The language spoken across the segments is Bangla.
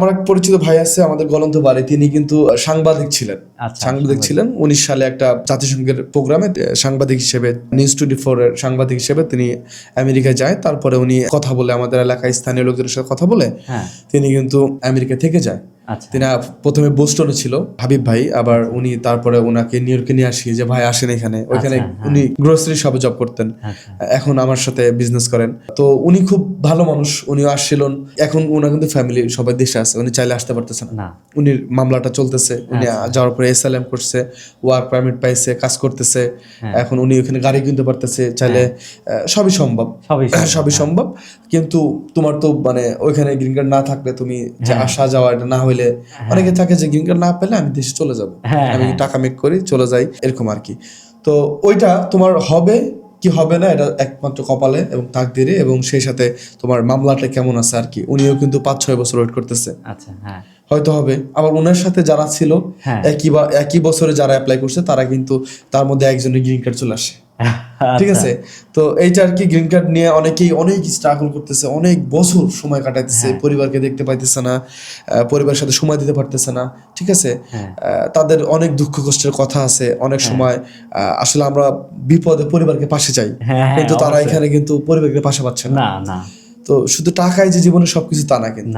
আমার এক পরিচিত ভাই আছে আমাদের গলন্ত বাড়ি। তিনি কিন্তু সাংবাদিক ছিলেন। আচ্ছা, সাংবাদিক ছিলেন। উনিশ সালে একটা জাতিসংঘের প্রোগ্রামে সাংবাদিক হিসেবে নিউজ টোয়েন্টি ফোর এর সাংবাদিক হিসেবে তিনি আমেরিকায় যায়। তারপরে উনি কথা বলে আমাদের এলাকায় স্থানীয় লোকদের সাথে কথা বলে হ্যাঁ। তিনি কিন্তু আমেরিকা থেকে যায়। তিনি প্রথমে বোস্টনে ছিল হাবিব ভাই আবার উনি তারপরে ওনাকে নিউ ইয়র্কে নিয়ে আসি যে ভাই আসেন এখানে। ওইখানে হ্যাঁ। উনি গ্রোসারি শপে জব করতেন। আচ্ছা। এখন আমার সাথে বিজনেস করেন। তো উনি খুব ভালো মানুষ উনিও আসছিলেন এখন ওনার কিন্তু ফ্যামিলি সবাই দেশে আছে উনি চাইলে আসতে পারতেছেন না। না। উনির মামলাটা চলতেছে উনি আচ্ছা। যাওয়ার পরে এসএলএম করছে ওয়ার্ক পারমিট পাইছে কাজ করতেছে। হ্যাঁ। এখন উনি ওখানে গাড়ি কিনতে পারতেছে চাইলে সবই সম্ভব। সবই সম্ভব, কিন্তু তোমার তো মানে ওইখানে গ্রিন কার্ড না থাকলে তুমি যে হ্যাঁ। আসা যাওয়া এটা না হইলে অনেকে থাকে যে গ্রিন কার্ড না পেলে আমি দেশে চলে যাব। হ্যাঁ, আমি হ্যাঁ। টাকা মেক করি চলে যাই এরকম আর কি। তো ওইটা তোমার হবে কি হবে না এটা একমাত্র কপালে এবং তাকদিরে এবং সেই সাথে তোমার মামলাটা কেমন আছে আর কি উনিও কিন্তু পাঁচ ছয় বছর ওয়েট করতেছে। আচ্ছা হ্যাঁ। হয়তো হবে। আবার ওনার সাথে যারা ছিল হ্যাঁ। একই বা একই বছরে যারা অ্যাপ্লাই করছে তারা কিন্তু তার মধ্যে একজনের গ্রিন কার্ড চলে আসে। ঠিক আচ্ছা। আছে? তো এইটা আর কি গ্রিন কার্ড নিয়ে অনেকেই অনেক স্ট্রাগল করতেছে অনেক বছর সময় কাটাইতেছে হ্যাঁ। পরিবারকে দেখতে পাইতেছে না পরিবারের সাথে সময় দিতে পারতেছে না ঠিক আছে? হ্যাঁ। আহ, তাদের অনেক দুঃখ কষ্টের কথা আছে অনেক সময় আহ, আসলে আমরা বিপদে পরিবারকে পাশে চাই হ্যাঁ, হ্যাঁ, কিন্তু তারা এখানে কিন্তু পরিবারকে পাশে পাচ্ছে না। তো শুধু টাকাই যে জীবনে সবকিছু তা না কিন্তু।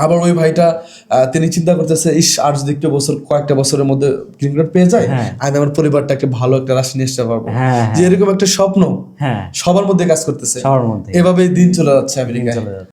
আবার ওই ভাইটা আহ, তিনি চিন্তা করতেছে ইস আর যদি একটু বছর কয়েকটা বছরের মধ্যে গ্রিন কার্ড পেয়ে যায় হ্যাঁ। আমি আমার পরিবারটাকে ভালো একটা রাশি নিয়ে আসতে পারব। হ্যাঁ, যে এরকম একটা স্বপ্ন হ্যাঁ। সবার মধ্যে কাজ করতেছে। সবার মধ্যে। এভাবে দিন চলে যাচ্ছে আমেরিকায়। চলে যাচ্ছে।